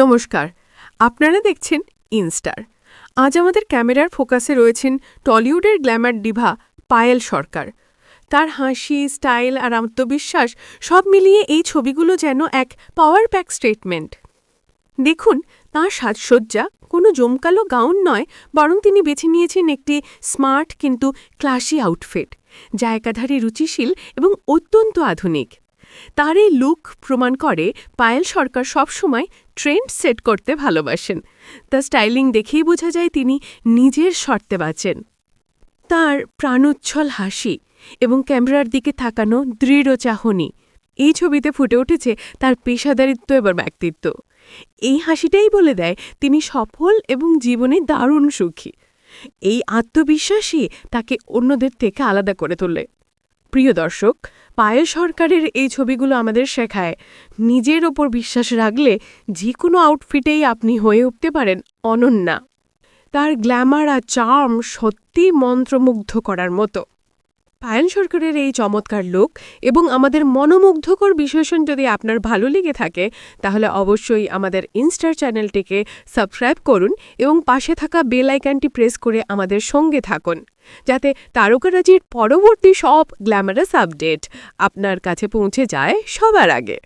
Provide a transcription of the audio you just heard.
নমস্কার। আপনারা দেখছেন ইনস্টার। আজ আমাদের ক্যামেরার ফোকাসে রয়েছেন টলিউডের গ্ল্যামার ডিভা পায়েল সরকার। তার হাসি, স্টাইল আর আত্মবিশ্বাস সব মিলিয়ে এই ছবিগুলো যেন এক পাওয়ার প্যাক স্টেটমেন্ট। দেখুন, তাঁর সাজসজ্জা কোনো জমকালো গাউন নয়, বরং তিনি বেছে নিয়েছেন একটি স্মার্ট কিন্তু ক্লাসি আউটফিট। যা একাধারে রুচিশীল এবং অত্যন্ত আধুনিক। তার এই লুক প্রমাণ করে পায়েল সরকার সবসময় ট্রেন্ড সেট করতে ভালোবাসেন। তার স্টাইলিং দেখেই বোঝা যায় তিনি নিজের শর্তে বাঁচেন। তার প্রাণোচ্ছল হাসি এবং ক্যামেরার দিকে থাকানো দৃঢ় চাহনি, এই ছবিতে ফুটে উঠেছে তার পেশাদারিত্ব এবার ব্যক্তিত্ব। এই হাসিটাই বলে দেয় তিনি সফল এবং জীবনে দারুণ সুখী। এই আত্মবিশ্বাসই তাকে অন্যদের থেকে আলাদা করে তোলে। প্রিয় দর্শক পায়ে সরকারের এই ছবিগুলো আমাদের শেখায়। নিজের ওপর বিশ্বাস রাখলে যে কোনো আউটফিটেই আপনি হয়ে উঠতে পারেন অনন্যা। তার গ্ল্যামার আর চার্ম সত্যি মন্ত্রমুগ্ধ করার মতো। পায়েল সরকারের এই চমৎকার লোক এবং আমাদের মনোমুগ্ধকর বিশ্লেষণ যদি আপনার ভালো লেগে থাকে, তাহলে অবশ্যই আমাদের ইনস্টার চ্যানেলটিকে সাবস্ক্রাইব করুন এবং পাশে থাকা বেল আইকনটি প্রেস করে আমাদের সঙ্গে থাকুন, যাতে তারকারাজির পরবর্তী সব গ্ল্যামারাস আপডেট আপনার কাছে পৌঁছে যায় সবার আগে।